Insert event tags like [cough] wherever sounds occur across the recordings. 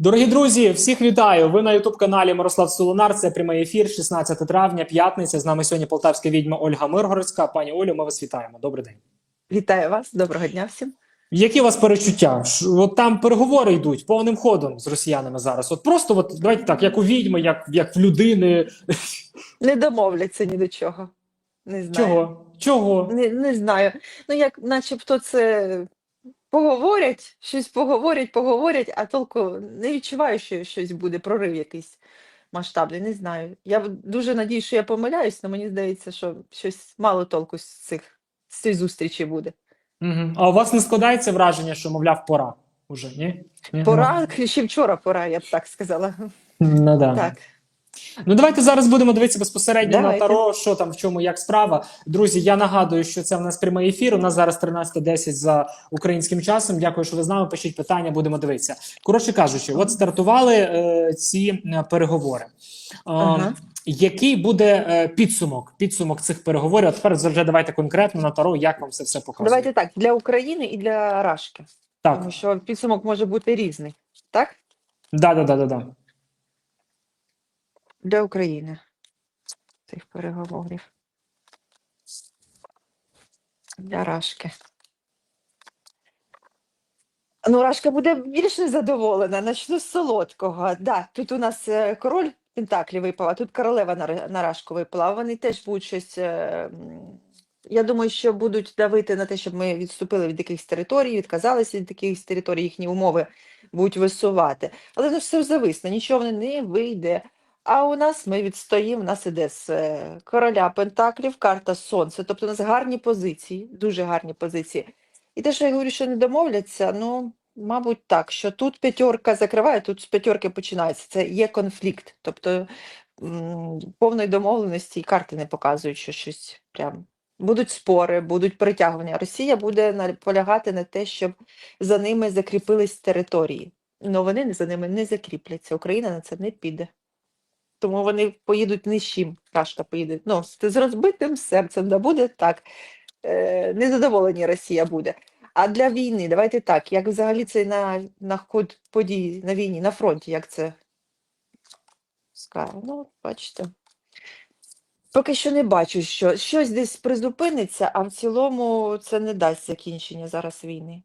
Дорогі друзі, всіх вітаю! Ви на Ютуб каналі Мирослав Солонар. Це прямий ефір, 16 травня, п'ятниця. З нами сьогодні полтавська відьма Ольга Миргородська. Пані Олю, ми вас вітаємо. Добрий день. Вітаю вас, доброго дня всім. Які у вас перечуття? От там переговори йдуть повним ходом з росіянами зараз. От просто, от давайте так, як у відьми, як, як в людини. [laughs] Не домовляться ні до чого. Не знаю. Чого? Чого? Не, не знаю. Ну, як начебто це поговорять, щось поговорять, поговорять, а толку не відчуваю, що щось буде, прорив якийсь масштабний. Не знаю. Я дуже надію, що я помиляюсь, але мені здається, що щось мало толку з цих з цієї зустрічі буде. Угу. А у вас не складається враження, що, мовляв, пора уже, ні? ні? Пора, [laughs] ще вчора пора, я б так сказала. Ну, да. Так. Ну, давайте зараз будемо дивитися безпосередньо на таро, що там в чому, як справа. Друзі, я нагадую, що це в нас прямий ефір. У нас зараз 13.10 за українським часом. Дякую, що ви з нами. Пишіть питання, будемо дивитися. Коротше кажучи, от стартували е, ці е, переговори. Е, Ага. Який буде е, підсумок? Підсумок цих переговорів? А тепер вже давайте конкретно на таро, як вам це все показує. Давайте так, для України і для Рашки. Так, Тому що підсумок може бути різний. Так? да, да, да, да, да. Для України цих переговорів. Для Рашки. Ну, Рашка буде більш незадоволена. Начну з солодкого. Да, тут у нас е, король Пентаклі випав, а тут королева на, Рашку випала. Вони теж будуть щось. е, Я думаю, що будуть давити на те, щоб ми відступили від якихось територій, відказалися від якихось територій, їхні умови будуть висувати. Але ну все зависне, нічого не вийде. А у нас ми відстоїмо, у нас іде з е, короля Пентаклів, карта Сонце. Тобто у нас гарні позиції, дуже гарні позиції. І те, що я говорю, що не домовляться, ну, мабуть, так, що тут п'ятерка закриває, тут з п'ятерки починається. Це є конфлікт. Тобто повної домовленості і карти не показують, що щось прям. Будуть спори, будуть притягування. Росія буде наполягати на те, щоб за ними закріпились території. але вони за ними не закріпляться. Україна на це не піде. Тому вони поїдуть ні з чим. Рашка поїде. Ну, з розбитим серцем да буде так. Е, незадоволені Росія буде. А для війни, давайте так, як взагалі це на, на ход подій на війні, на фронті, як це скажу? Ну, бачите. Поки що не бачу, що щось десь призупиниться, а в цілому це не дасть закінчення зараз війни.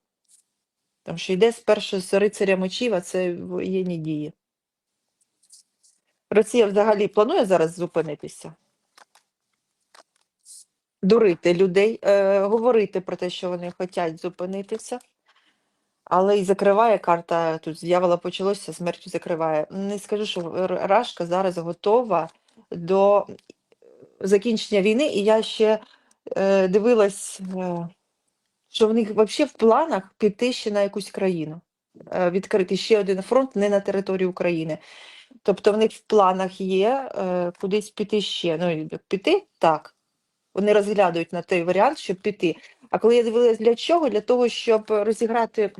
Тому що йде спершу з рицаря мечів, а це воєнні дії. Росія взагалі планує зараз зупинитися? Дурити людей, е, говорити про те, що вони хочуть зупинитися, але і закриває карта, тут з почалося, смертю закриває. Не скажу, що Рашка зараз готова до закінчення війни, і я ще е, дивилась, е, що в них взагалі в планах піти ще на якусь країну, е, відкрити ще один фронт не на території України. Тобто в них в планах є е, кудись піти ще. Ну, піти так. Вони розглядують на той варіант, щоб піти. А коли я дивилась для чого? Для того, щоб розіграти,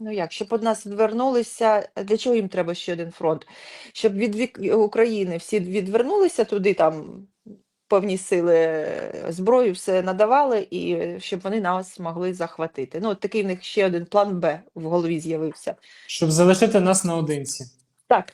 ну як, щоб від нас відвернулися. Для чого їм треба ще один фронт? Щоб від вік- України всі відвернулися туди, там повні сили е, зброю, все надавали, і е, щоб вони нас могли захватити. Ну, от такий в них ще один план Б в голові з'явився. Щоб залишити нас наодинці. Так,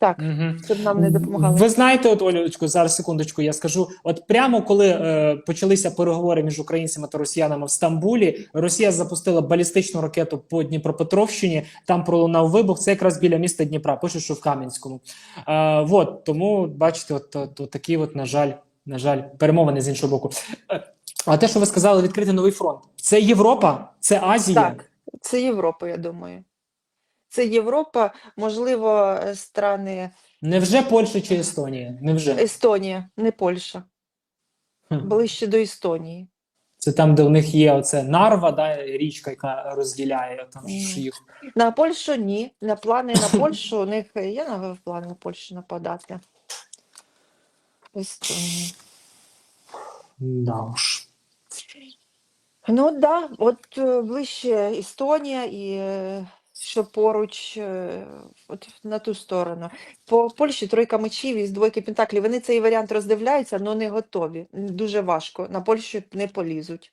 так, Угу. щоб нам не допомагали. Ви знаєте, от Олечко, зараз секундочку, я скажу. От прямо коли е, почалися переговори між українцями та росіянами в Стамбулі, Росія запустила балістичну ракету по Дніпропетровщині. Там пролунав вибух. Це якраз біля міста Дніпра. Пишуть, що в Кам'янському. Е, от тому бачите, от, от, от такі, от на жаль, на жаль, перемовини з іншого боку. Е, А те, що ви сказали, відкрити новий фронт. Це Європа, це Азія. Так, це Європа, я думаю. Це Європа, можливо, е, страни Невже Польща чи Естонія? Невже Естонія, не Польща, Хм. ближче до Естонії. Це там, де у них є оце Нарва, да, річка, яка розділяє там Ні. ж їх. На Польщу ні. На плани на Польщу у них є на плани на Польщу нападати. Естонія. Да уж. Ну так, да, от е, ближче Естонія і е, що поруч, е, от на ту сторону. По Польщі тройка мечів із двойки пентаклів. Вони цей варіант роздивляються, але не готові. Дуже важко. На Польщу не полізуть.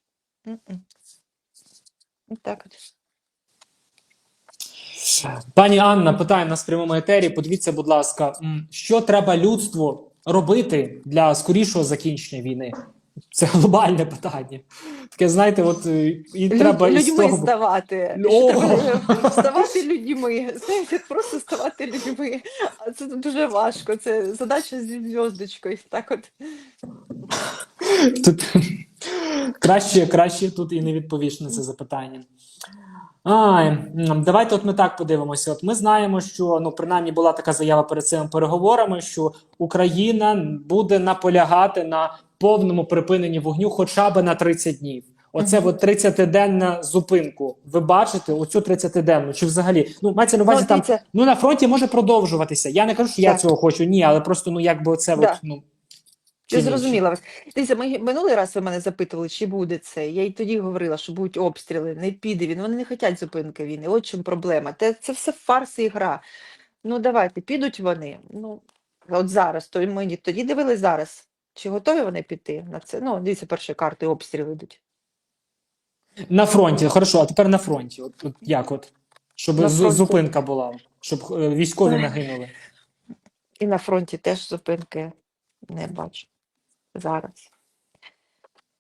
Так. Пані Анна питає нас в прямому етері. Подивіться, будь ласка, що треба людству робити для скорішого закінчення війни? Це глобальне питання. Таке, знаєте, от е, і Люд- треба із того. здавати. Треба Ставати людьми. Знаєте, просто ставати людьми. А це дуже важко. Це задача зі зв'язочкою. Так от. Тут краще, краще тут і не відповіш на це запитання. М, давайте от ми так подивимося. От ми знаємо, що ну принаймні була така заява перед цими переговорами, що Україна буде наполягати на повному припиненні вогню хоча б на 30 днів. Оце Мгм. от 30-денна зупинку. Ви бачите оцю 30-денну? Чи взагалі ну мається на увазі Ну, там ну на фронті може продовжуватися. Я не кажу, що я цього хочу, ні, але просто ну якби оце Да. от, ну Я зрозуміла вас. Дивіться, ми минулий раз ви мене запитували, чи буде це. Я й тоді говорила, що будуть обстріли, не піде він. Вони не хочуть зупинки війни. От чому проблема. Те, це все фарс і гра. Ну давайте, підуть вони. Ну, от зараз, то ми тоді дивились зараз. Чи готові вони піти на це? Ну, дивіться, перші карти обстріли йдуть. На фронті, хорошо, а тепер на фронті. От, от як от? Щоб На фронті. зупинка була, щоб е, військові не гинули. І на фронті теж зупинки не бачу зараз.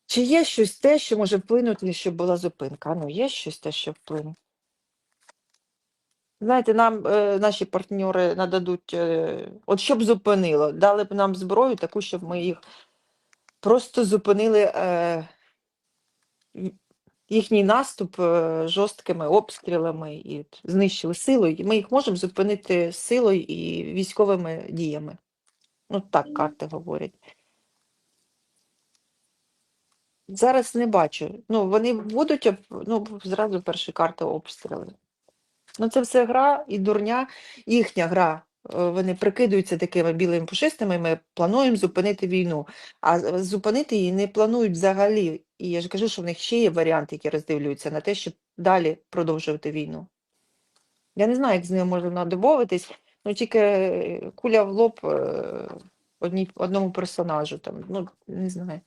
Чи є щось те, що може вплинути, щоб була зупинка? Ну, є щось те, що вплине. Знаєте, нам е, наші партнери нададуть, е, от щоб зупинило, дали б нам зброю таку, щоб ми їх просто зупинили е, їхній наступ е, жорсткими обстрілами і знищили силою. Ми їх можемо зупинити силою і військовими діями. Ну, так карти говорять. Зараз не бачу. Ну, вони будуть, об- ну, зразу перші карти обстріли. Ну, це все гра і дурня, їхня гра. Е, Вони прикидаються такими білими пушистими, ми плануємо зупинити війну. А зупинити її не планують взагалі. І я ж кажу, що в них ще є варіанти, які роздивлюються на те, щоб далі продовжувати війну. Я не знаю, як з ними можна домовитись, ну тільки е, куля в лоб е, одній, одному персонажу. Там, ну, не знаю.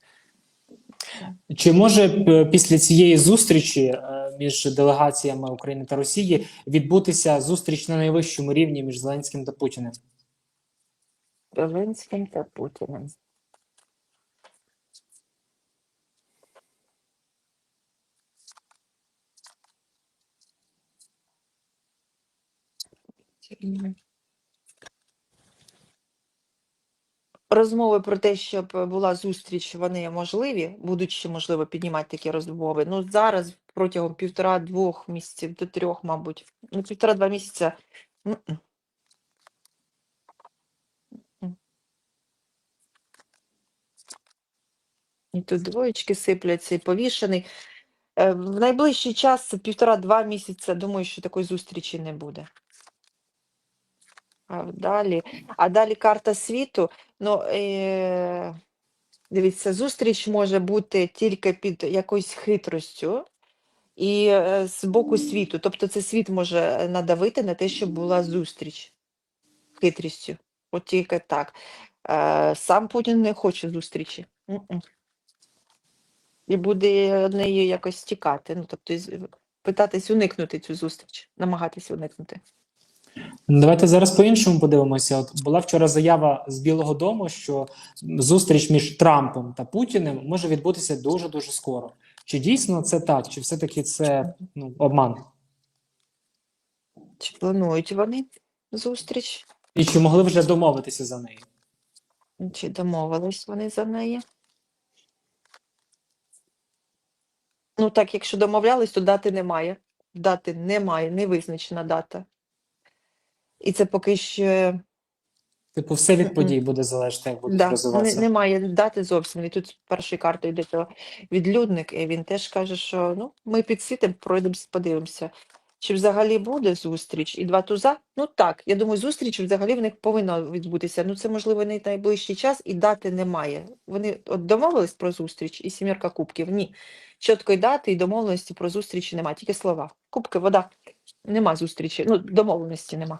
Чи може е, після цієї зустрічі е, між делегаціями України та Росії відбутися зустріч на найвищому рівні між Зеленським та Путіним? Зеленським та Путіним. Розмови про те, щоб була зустріч, вони можливі, будуть ще можливо піднімати такі розмови. Ну зараз протягом півтора-двох місяців до трьох, мабуть, ну півтора-два місяця. І тут двоєчки сипляться, і повішений. Е, В найближчий час, півтора-два місяця, думаю, що такої зустрічі не буде. А далі, а далі карта світу. Ну, е, дивіться, зустріч може бути тільки під якоюсь хитростю і е, з боку світу. Тобто це світ може надавити на те, щоб була зустріч хитрістю. От тільки так. Е, сам Путін не хоче зустрічі. М-м. І буде неї якось тікати. Ну, тобто, питатись уникнути цю зустріч, намагатись уникнути. Давайте зараз по-іншому подивимося. От була вчора заява з Білого Дому, що зустріч між Трампом та Путіним може відбутися дуже дуже скоро. Чи дійсно це так, чи все-таки це ну, обман? Чи планують вони зустріч? І чи могли вже домовитися за неї? Чи домовились вони за неї? Ну так, якщо домовлялись, то дати немає. Дати немає, не визначена дата. І це поки що Типу, все від подій буде залежати, як будуть да, не, розвиватися. немає дати зовсім. І тут першою картою йде то відлюдник, і він теж каже, що ну, ми підсвітимо, пройдемо, подивимося. Чи взагалі буде зустріч? І два туза? Ну так, я думаю, зустріч взагалі в них повинна відбутися. Ну це можливо не найближчий час, і дати немає. Вони от домовились про зустріч і сімірка кубків. Ні. Чіткої дати і домовленості про зустрічі немає, тільки слова. Кубки, вода. Нема зустрічі. Ну, домовленості нема.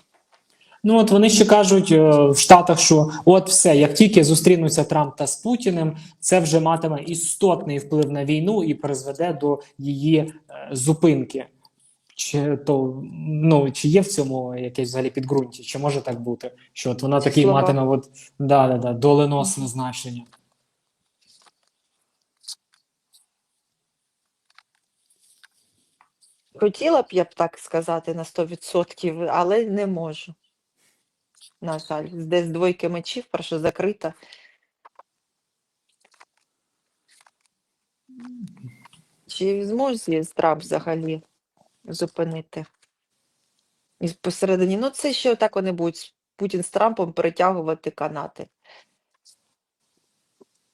Ну от вони ще кажуть е, в Штатах, що от все, як тільки зустрінуться Трамп та з Путіним, це вже матиме істотний вплив на війну і призведе до її е, зупинки. Чи то ну чи є в цьому якесь взагалі підґрунтя? Чи може так бути? Що от вона такий слова. матиме от да, да, да, доленосне значення? Хотіла б я б так сказати на 100%, але не можу. На жаль, десь двойки мечів, перша закрита. Чи зможе Трамп взагалі зупинити? І посередині, ну це ще отак вони будуть Путін з Трампом перетягувати канати.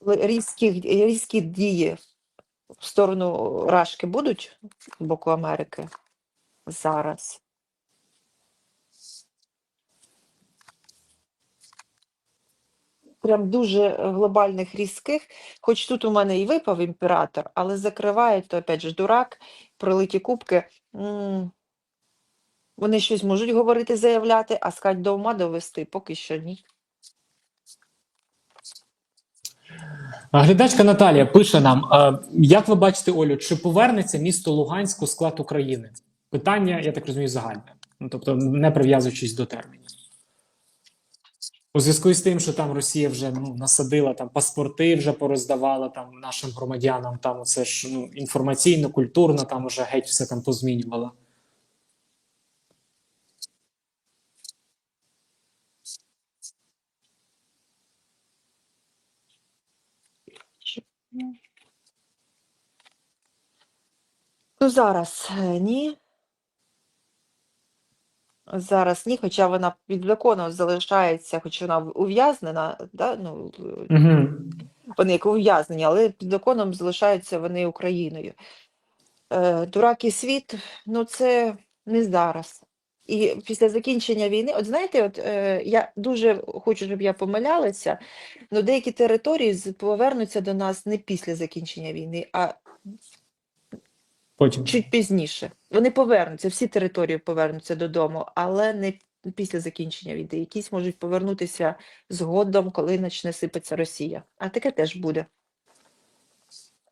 Різкі, різкі дії в сторону Рашки будуть з боку Америки зараз. Прям дуже глобальних різких, хоч тут у мене і випав імператор, але закриває, то опять же дурак, пролиті кубки. Вони щось можуть говорити, заявляти, а сказати до ума довести поки що ні. Глядачка Наталія пише нам: е, як ви бачите, Олю, чи повернеться місто Луганськ у склад України? Питання, я так розумію, загальне, ну тобто не прив'язуючись до термінів. У зв'язку з тим, що там Росія вже ну, насадила там паспорти, вже пороздавала там нашим громадянам. Там це ж ну інформаційно, культурно, там вже геть все там позмінювала. Ну, зараз е, ні. Зараз ні, хоча вона під законом залишається, хоч вона ув'язнена, да? ну, Угу. вони як ув'язнені, але під законом залишаються вони Україною. Е, Дурак і світ, ну це не зараз. І після закінчення війни, от знаєте, от е, я дуже хочу, щоб я помилялася, але деякі території повернуться до нас не після закінчення війни, а Потім чуть пізніше. Вони повернуться, всі території повернуться додому, але не після закінчення війни. Якісь можуть повернутися згодом, коли почне сипатися Росія. А таке теж буде.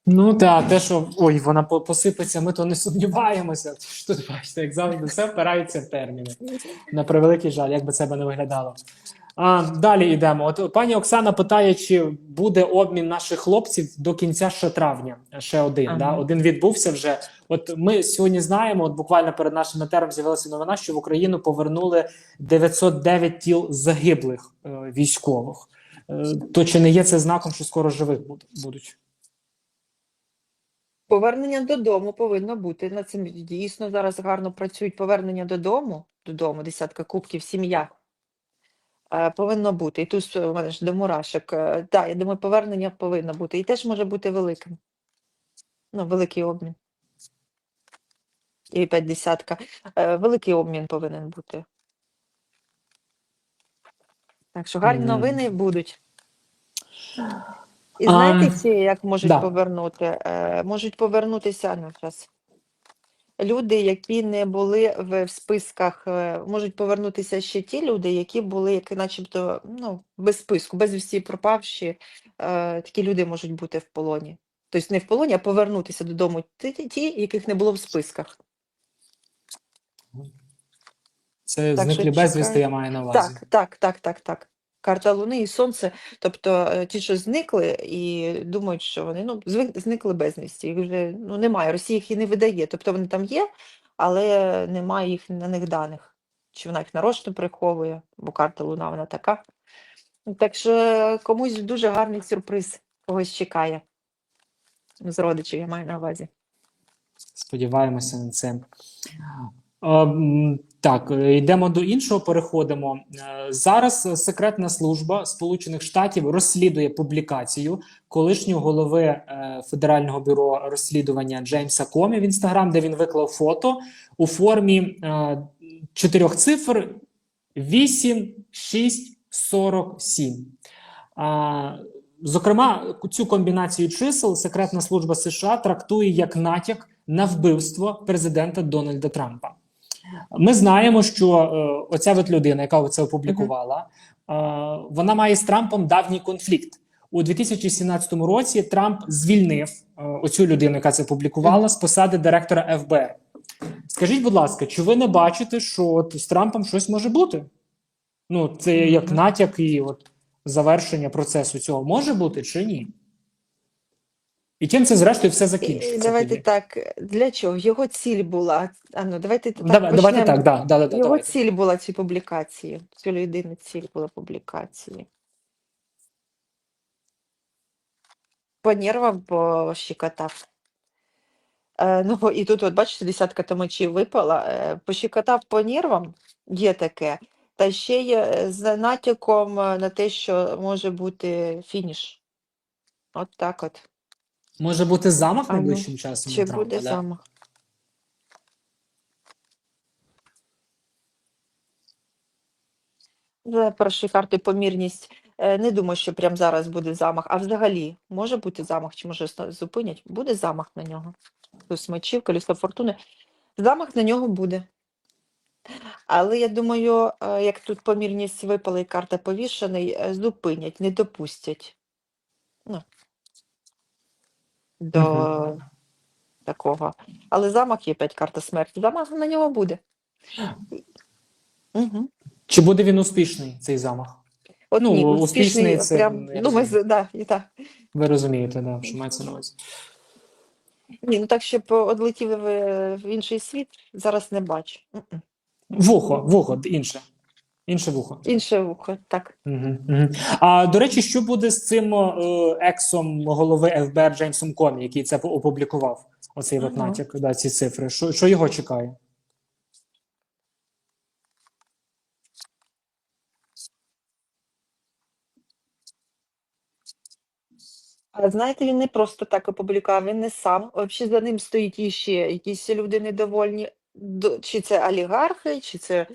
Ну так, те, що ой, вона посипеться, ми то не сумніваємося. Тут бачите, як завжди, все впирається в терміни. На превеликий жаль, як би це не виглядало. А, далі йдемо. От пані Оксана питає, чи буде обмін наших хлопців до кінця ще травня. Ще один. Ага. Да? Один відбувся вже. От ми сьогодні знаємо, от буквально перед нашим етером з'явилася новина, що в Україну повернули 909 тіл загиблих е, військових. Е, то чи не є це знаком, що скоро живих будуть? Повернення додому повинно бути. Над цим дійсно зараз гарно працюють. Повернення додому, додому, десятка кубків, сім'я. Е, Повинно бути. І тут е, у мене ж до мурашок. Так, я думаю, повернення повинно бути. І теж може бути великим. Ну, великий обмін. І п'ять десятка. Е, Великий обмін повинен бути. Так що гарні новини будуть. І знаєте, ці як можуть да. повернути? Е, Можуть повернутися ну, зараз. Люди, які не були в, списках, е, можуть повернутися ще ті люди, які були, які начебто, ну, без списку, без всі пропавші. Е, такі люди можуть бути в полоні. Тобто не в полоні, а повернутися додому ті, яких не було в списках. Це Так безвісти, я маю на увазі. Так, так, так, так, так. Карта Луни і Сонце. Тобто е, ті, що зникли і думають, що вони ну, зникли безвісті. Їх вже ну, немає. Росія їх і не видає. Тобто вони там є, але немає їх на них даних. Чи вона їх нарочно приховує, бо карта Луна вона така. Так що комусь дуже гарний сюрприз когось чекає. З родичів я маю на увазі. Сподіваємося на це. Е, Так, йдемо до іншого. Переходимо Е, зараз. Секретна служба Сполучених Штатів розслідує публікацію колишнього голови е, Федерального бюро розслідування Джеймса Комі в інстаграм, де він виклав фото у формі чотирьох цифр 8, 6, 47. А, Зокрема, цю комбінацію чисел секретна служба США трактує як натяк на вбивство президента Дональда Трампа. Ми знаємо, що е, оця от людина, яка це опублікувала, е, вона має з Трампом давній конфлікт. У 2017 році Трамп звільнив е, оцю людину, яка це опублікувала, з посади директора ФБР. Скажіть, будь ласка, чи ви не бачите, що от з Трампом щось може бути? Ну, це як натяк і от завершення процесу цього може бути чи ні? І чим це зрештою все закінчиться? Давайте тоді? так, для чого? Його ціль була. А ну, давайте так Давай, давайте так, да, да, да, да, Його давайте. ціль була ці публікації. Цю людини ціль була публікації. По нервам пощекотав. Е, ну, і тут, от бачите, десятка томачів випала. Е, пощекотав по нервам, є таке. Та ще є е, з натяком е, на те, що може бути фініш. От так от. Може бути замах А ну, найближчим часом Чи на Трампа, буде да? замах? За першої карти помірність. Е, Не думаю, що прямо зараз буде замах. А взагалі може бути замах, чи може зупинять? Буде замах на нього. Туз мечів, колесо фортуни. Замах на нього буде. Але я думаю, е, як тут помірність випала і карта повішений, е, зупинять, не допустять. Ну, до Мгм. такого. Але замах є п'ять карта смерті. Замах на нього буде. Угу. Чи буде він успішний, цей замах? От Ну, ні, успішний успішний, це, прям, я ну, ми, розумію. з- да, і так. Ви розумієте, да, що мається на увазі. Ні, ну так, щоб одлетів в, в інший світ, зараз не бачу. М-м. Вухо, вухо, інше. Інше вухо. Інше вухо, так. Угу, угу. А до речі, що буде з цим е, ексом голови ФБР Джеймсом Комі, який це опублікував? Оцей Ага. натяк, да, ці цифри. Що, що його чекає? Знаєте, він не просто так опублікував, він не сам. Взагалі за ним стоїть іще якісь люди недовольні. До- Чи це олігархи, чи це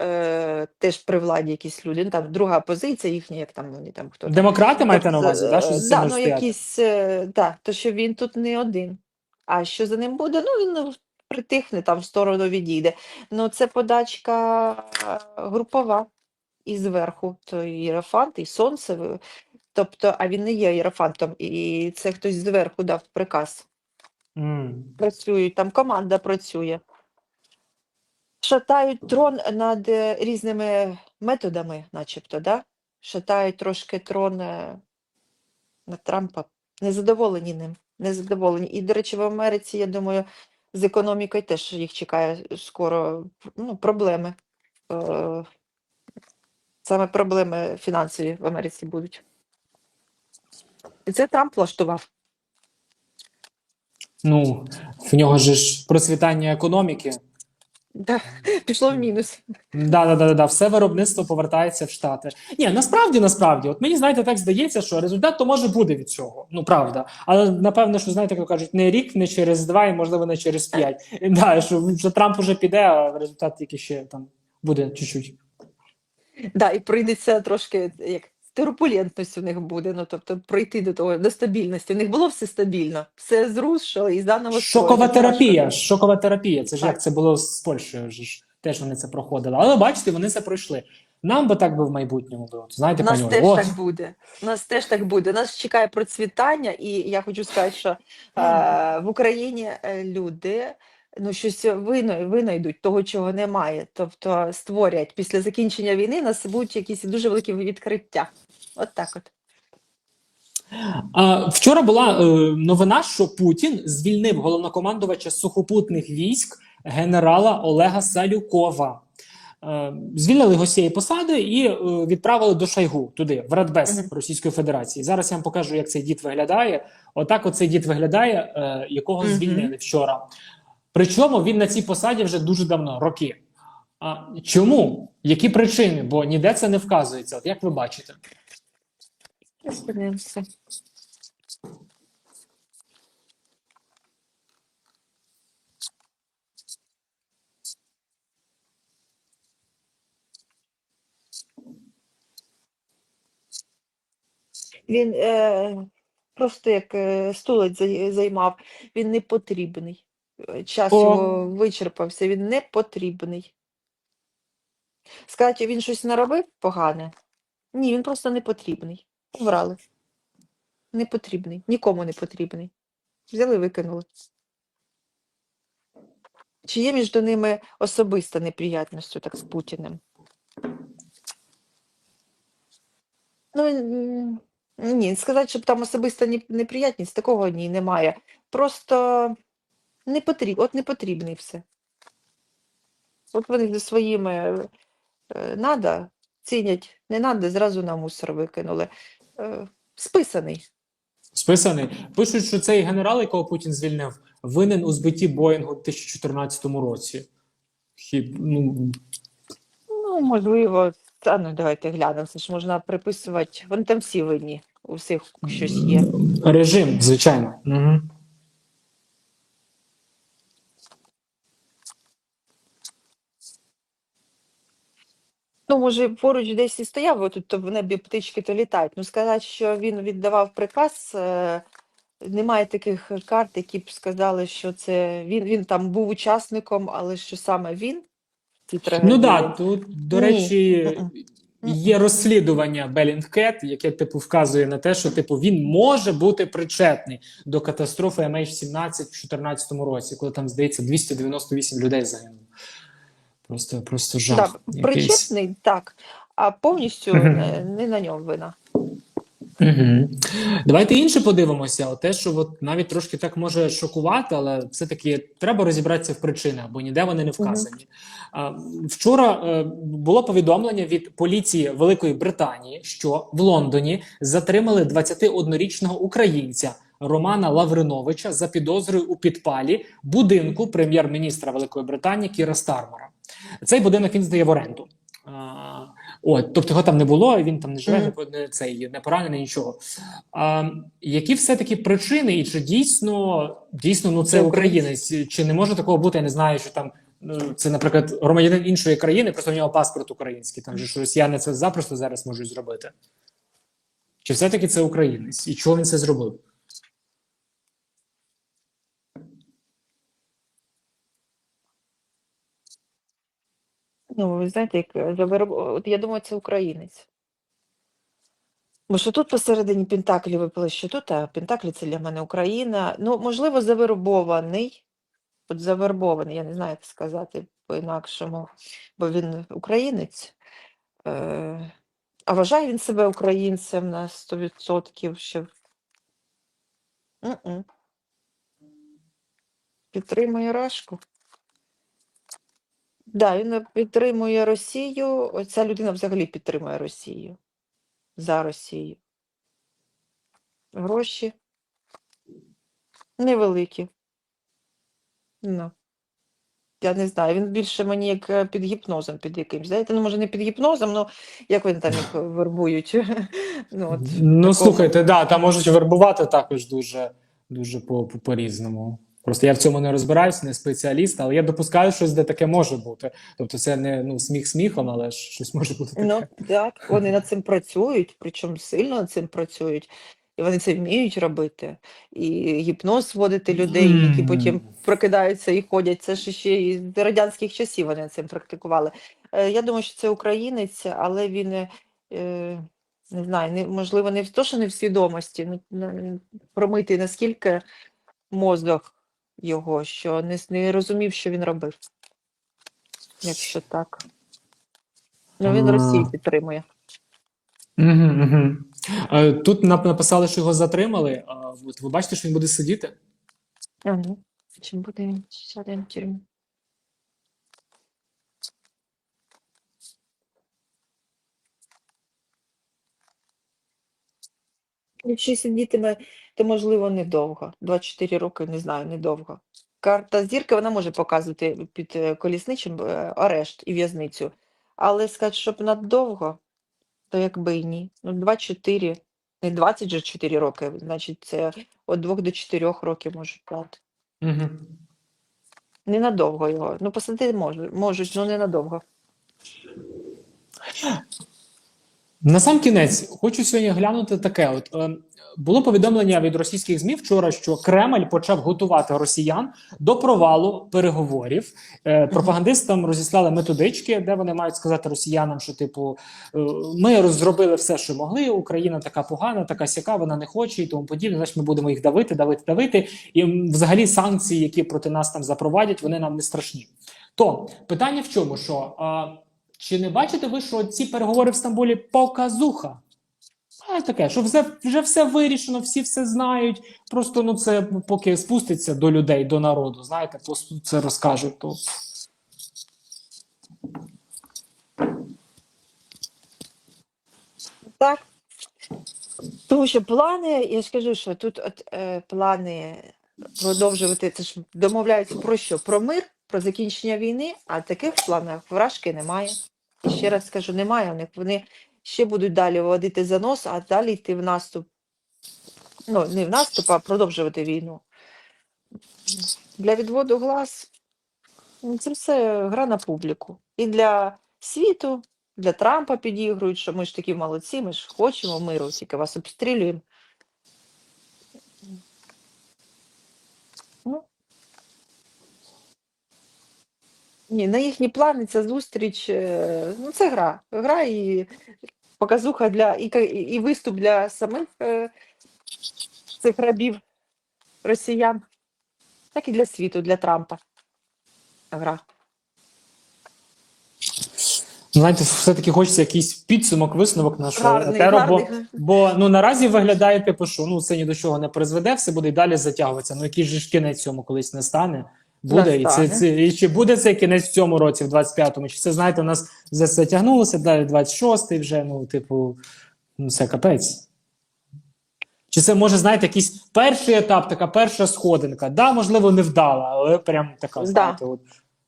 е, теж при владі якісь люди. Ну, там друга позиція їхня, як там вони там хто там. Демократи маєте на увазі, да, що е, за цим да, ну, якісь, е, да, то що він тут не один. А що за ним буде? Ну, він ну, притихне, там в сторону відійде. Ну, це подачка е, групова і зверху. То і Єрофант, і сонце. Тобто, а він не є Єрофантом, і це хтось зверху дав приказ. М. Працюють, там команда працює. Шатають трон над е, різними методами, начебто, да? Шатають трошки трон е, на Трампа. Незадоволені ним. Незадоволені. І, до речі, в Америці, я думаю, з економікою теж їх чекає скоро ну, проблеми. Е, Саме проблеми фінансові в Америці будуть. І це Трамп влаштував. Ну, в нього ж процвітання економіки. Да, пішло в мінус. Да, да, да, да, все виробництво повертається в Штати. Ні, насправді, насправді, от мені знаєте, так здається, що результат то може буде від цього. Ну правда. Але напевно, що знаєте, як кажуть, не рік, не через два, і можливо не через п'ять. [laughs] Да, що, що Трамп уже піде, а результат тільки ще там буде чуть-чуть. Да, і прийдеться трошки як турбулентність у них буде. Ну тобто прийти до того до стабільності. У них було все стабільно, все зрушило і заново Шокова строїти. терапія. Шокова терапія. Це ж Так. як це було з Польщею. Ж теж вони це проходили. Але бачите, вони це пройшли. Нам би так би в майбутньому було. Знаєте, нас пані теж от. так буде. Нас теж так буде. Нас чекає процвітання, і я хочу сказати, що е, в Україні е, люди ну щось винайдуть того, чого немає. Тобто створять після закінчення війни у нас будуть якісь дуже великі відкриття. От так от. А, вчора була е, новина, що Путін звільнив головнокомандувача сухопутних військ генерала Олега Салюкова. Е, звільнили його з цієї посади і е, відправили до Шойгу туди, в Радбез. Російської Федерації. Зараз я вам покажу, як цей дід виглядає. Отак, оцей дід виглядає, е, якого звільнили вчора. Причому він на цій посаді вже дуже давно, роки. А чому? Які причини? Бо ніде це не вказується. От як ви бачите? Він е, просто як е, стулець зай- займав, він не потрібний. Час О. його вичерпався, він не потрібний. Сказати, він щось наробив погане? Ні, він просто не потрібний. Обрали. Не потрібний, нікому не потрібний. Взяли, викинули. Чи є між ними особиста неприятність так з Путіним? Ну, ні, сказати, щоб там особиста неприятність, такого ні, немає. Просто не потрібно, от не потрібно і все. От вони зі своїми е, надо, цінять, не надо, зразу на мусор викинули. Е, списаний. Списаний. Пишуть, що цей генерал, якого Путін звільнив, винен у збитті Боїнгу в 2014 році. Хіб, ну, Ну, можливо, та ну давайте глянемо. Це ж можна приписувати. Вони там всі винні, у всіх щось є. режим, звичайно. Угу. Ну, може, поруч десь і стояв, тут то в небі птички то літають. Ну, сказати, що він віддавав приказ, е, немає таких карт, які б сказали, що це він, він там був учасником, але що саме він в цій трагедії. Ну так, да, тут, до Ні. речі, є розслідування Bellingcat, яке типу вказує на те, що типу він може бути причетний до катастрофи MH17 в 2014 році, коли там здається 298 людей загинуло. Просто, просто жах. Так, якийсь. причетний, так, а повністю не, не на ньому вина. Угу. Давайте інше подивимося. От Те, що от навіть трошки так може шокувати, але все-таки треба розібратися в причинах, бо ніде вони не вказані. А, Вчора е, було повідомлення від поліції Великої Британії, що в Лондоні затримали 21-річного українця Романа Лавриновича за підозрою у підпалі будинку прем'єр-міністра Великої Британії Кіра Стармера. Цей будинок він здає в оренду. А, От, тобто його там не було, він там не живе, Мгм. не, не цей не поранений, нічого. А, які все-таки причини, і чи дійсно дійсно ну це Це українець. українець? Чи не може такого бути? Я не знаю, що там ну, це, наприклад, громадянин іншої країни, просто в нього паспорт український. Там же ж росіяни це запросто зараз можуть зробити. Чи все-таки це українець? І чого він це зробив? Ну, ви знаєте, як е, за вироб- от я думаю, це українець. Бо що тут посередині Пентаклі випали, що тут, а Пентаклі це для мене Україна. Ну, можливо, завербований. От завербований, я не знаю, як сказати по-інакшому, бо він українець. Е, а вважає він себе українцем на 100%, що М-м. підтримує Рашку. Да, він е, підтримує Росію. Оця людина взагалі підтримує Росію. За Росію. Гроші невеликі. Ну. Я не знаю, він більше мені як е, під гіпнозом під якимсь. Знаєте, ну може не під гіпнозом, ну як вони там їх [laughs] вербують. [laughs] Ну, от, ну слухайте, да, там можуть вербувати також дуже, дуже по, по, по-різному. Просто я в цьому не розбираюся, не спеціаліст, але я допускаю, що де таке може бути. Тобто, це не ну сміх сміхом, але ж щось може бути таке. Ну так, вони над цим працюють, причому сильно над цим працюють, і вони це вміють робити. І гіпноз вводити людей, які потім прокидаються і ходять. Це ж ще і з радянських часів вони цим практикували. Е, Я думаю, що це українець, але він е, не знаю, не, можливо, не в то, що не в свідомості, ну, на- наскільки мозок його, що не, не розумів, що він робив. Якщо так. Ну, він. Росію підтримує. Угу, угу. Е, Тут написали, що його затримали. А от ви бачите, що він буде сидіти? А, ну, чим буде він сяде в тюрму? Якщо сидітиме, то можливо недовго. 24 роки, не знаю, недовго. Карта зірки вона може показувати під е, колісничим е, арешт і в'язницю. Але сказати, щоб надовго, то якби і ні. Ну, 24, не 20 же 4 роки, значить, це від 2 до 4 років можуть дати. Угу. Ненадовго його. Ну, посадити можуть, можуть, але ненадовго. На сам кінець хочу сьогодні глянути таке: от е, було повідомлення від російських змі вчора, що Кремль почав готувати росіян до провалу переговорів. Е, пропагандистам розіслали методички, де вони мають сказати росіянам, що типу е, ми зробили все, що могли. Україна така погана, така сяка, вона не хоче і тому подібне. Значить, ми будемо їх давити, давити, давити. І взагалі санкції, які проти нас там запровадять, вони нам не страшні. То питання в чому? Що а, чи не бачите ви, що ці переговори в Стамбулі показуха? А таке, що вже, вже все вирішено, всі все знають. Просто ну це поки спуститься до людей, до народу. Знаєте, просто це розкажуть. То Так. Тому що плани, я ж кажу, що тут от, е, плани продовжувати, це ж домовляються про що? Про мир, про закінчення війни, а таких планів вражки немає. Ще раз скажу, немає в них. Вони ще будуть далі водити за нос, а далі йти в наступ. Ну, не в наступ, а продовжувати війну. Для відводу глаз ну, це все гра на публіку. І для світу, для Трампа підігрують, що ми ж такі молодці, ми ж хочемо миру, тільки вас обстрілюємо. Ні, на їхні плани ця зустріч, е, ну це гра. Гра і показуха для і, ка- і виступ для самих е, цих рабів росіян, так і для світу, для Трампа. Гра. ну, знаєте, все-таки хочеться якийсь підсумок, висновок нашого Гарний, етеру, бо, гарний. бо ну наразі виглядає, типу, що ну це ні до чого не призведе, все буде і далі затягуватися. Ну який же ж кінець цьому колись не стане. Буде і це, це і чи буде цей кінець в цьому році, в 25-му? Чи це знаєте, у нас вже затягнулося далі 26-й вже, ну, типу, ну це капець. Чи це може, знаєте, якийсь перший етап, така перша сходинка? Да, можливо, не вдала, але прям така, Да. знаєте, от,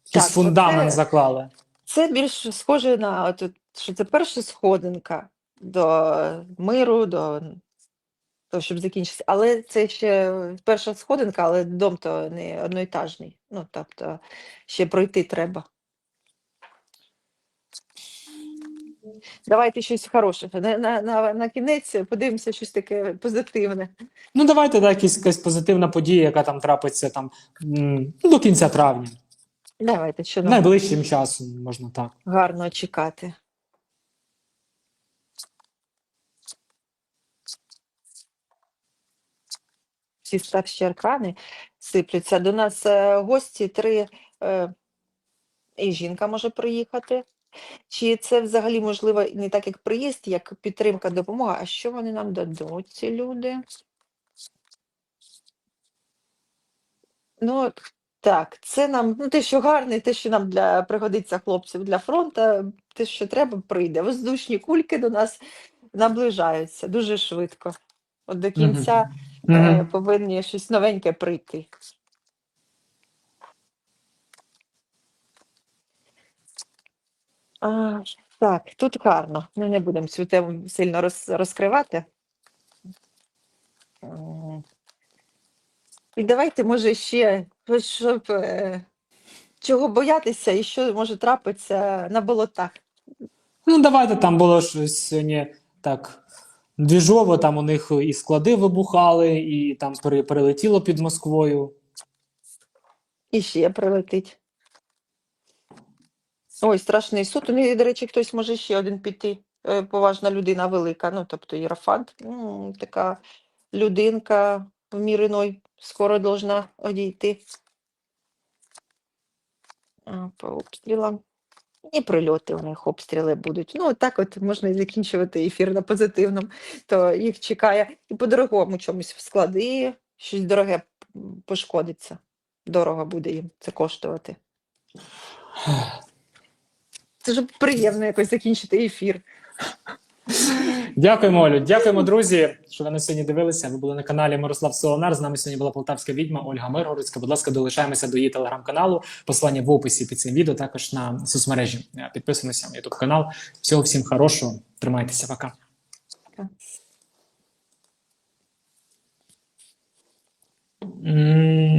якийсь Так, фундамент оце- заклали. Це більш схоже на от, що це перша сходинка до миру, до того, щоб закінчитися. Але це ще перша сходинка, але дом то не одноетажний. Ну, тобто ще пройти треба. Давайте щось хороше. На, на, на, на кінець подивимося щось таке позитивне. Ну, давайте да, якась, якась позитивна подія, яка там трапиться там ну, до кінця травня. Давайте, що Найближчим часом, можна так. гарно чекати. Всі старші аркани сиплються. До нас е, гості три, е, і жінка може приїхати. Чи це взагалі можливо не так, як приїзд, як підтримка, допомога? А що вони нам дадуть, ці люди? Ну, так, це нам, ну те, що гарне, те, що нам для пригодиться хлопців для фронту, те, що треба, прийде. Воздушні кульки до нас наближаються дуже швидко. От до кінця Мгм. Е, повинні щось новеньке прийти. А, так, тут гарно. Ми не будемо цю тему сильно роз, розкривати. М. І давайте, може, ще, щоб е, чого боятися і що може трапитися на болотах. Ну, давайте там було щось сьогодні так двіжово, там у них і склади вибухали, і там пере- перелетіло під Москвою. І ще прилетить. Ой, страшний суд. У них, до речі, хтось може ще один піти. Е, Поважна людина велика, ну, тобто Єрофант, ну, така людинка в мір скоро должна одійти. По обстрілам. І прильоти у них обстріли будуть. Ну, так от можна і закінчувати ефір на позитивному. То їх чекає і по-дорогому чомусь в склади, щось дороге пошкодиться. Дорого буде їм це коштувати. Це ж приємно якось закінчити ефір. Дякуємо, Олю. Дякуємо, друзі, що ви нас сьогодні дивилися. Ви були на каналі Мирослав Солонар. З нами сьогодні була полтавська відьма Ольга Миргородська. Будь ласка, долишаємося до її телеграм-каналу. Посилання в описі під цим відео, також на соцмережі. Підписуємося на ютуб канал. Всього всім хорошого. Тримайтеся, пока. М,